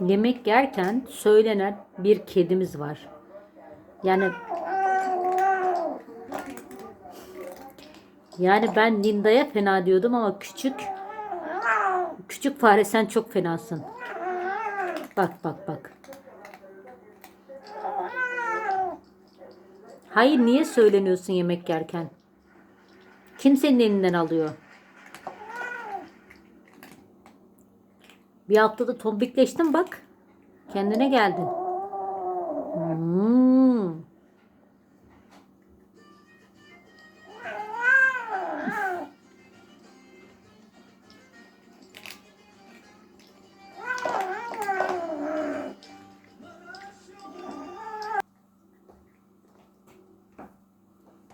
Yemek yerken söylenen bir kedimiz var. Yani yani ben Linda'ya fena diyordum ama küçük küçük fare sen çok fenasın. Bak bak bak. Hayır niye söyleniyorsun yemek yerken? Kim senin elinden alıyor? Bir haftada tombikleştin bak. Kendine geldin. Hmm.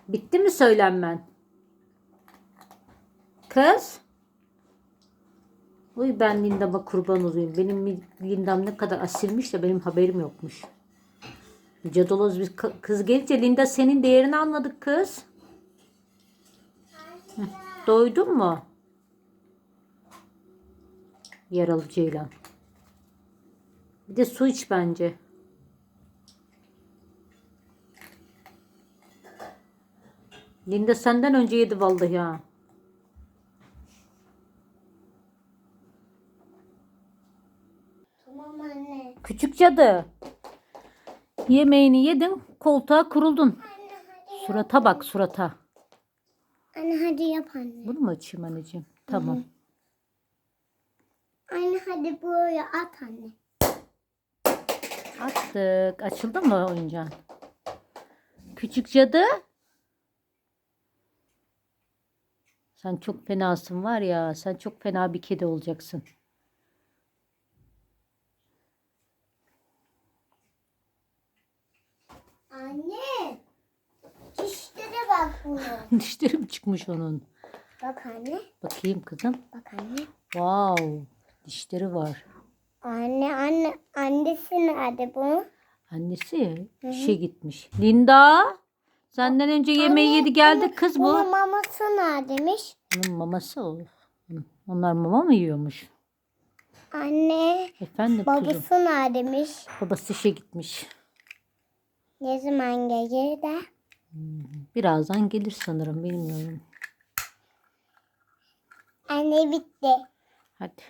Bitti mi söylenmen? Kız? Uy ben Linda'ma kurban olayım. Benim Linda'm ne kadar asilmiş de benim haberim yokmuş. Cadoloz bir kı- kız gelince Linda senin değerini anladık kız. Doydun mu? Yaralı ceylan. Bir de su iç bence. Linda senden önce yedi vallahi ha. Tamam anne. Küçük cadı. Yemeğini yedin, koltuğa kuruldun. Surata bak surata. Anne hadi yap anne. Bunu mu açayım anneciğim? Tamam. Anne hadi buraya at anne. Attık. Açıldı mı oyuncağın? Küçük cadı. Sen çok fenasın var ya. Sen çok fena bir kedi olacaksın. Anne. Bunu. Dişlerim çıkmış onun. Bak anne. Bakayım kızım. Bak anne. Wow. Dişleri var. Anne anne. Annesi nerede bu? Annesi işe gitmiş. Linda. Senden önce yemeği yedi geldi Anne, kız bu. Bunun maması neredemiş? Onun maması o. Onlar mama mı yiyormuş? Anne. Efendim. Babası neredemiş? Babası işe gitmiş. Ne zaman gelir de? Birazdan gelir sanırım bilmiyorum. Anne bitti. Hadi.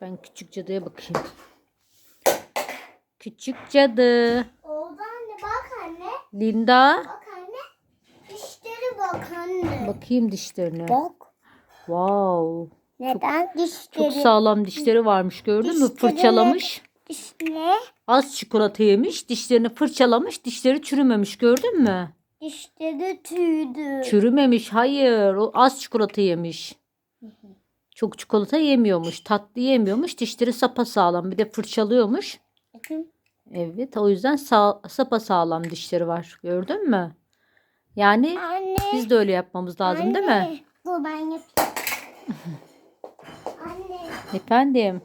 Ben küçük cadıya bakayım. Küçük cadı. Oldu anne bak anne. Linda. Bak anne. Dişleri bak anne. Bakayım dişlerine. Bak. Wow. Neden Çok dişleri? sağlam dişleri varmış gördün mü? Dişleri Fırçalamış. Diş ne? Az çikolata yemiş. Dişlerini fırçalamış. Dişleri çürümemiş gördün mü? Dişleri tüydü. Çürümemiş. Hayır. O az çikolata yemiş. Çok çikolata yemiyormuş. Tatlı yemiyormuş. Dişleri sapasağlam. Bir de fırçalıyormuş. Evet. O yüzden sağ, sapasağlam dişleri var. Gördün mü? Yani Anne. biz de öyle yapmamız lazım değil mi? Anne, Dur ben yapayım. anne. Efendim.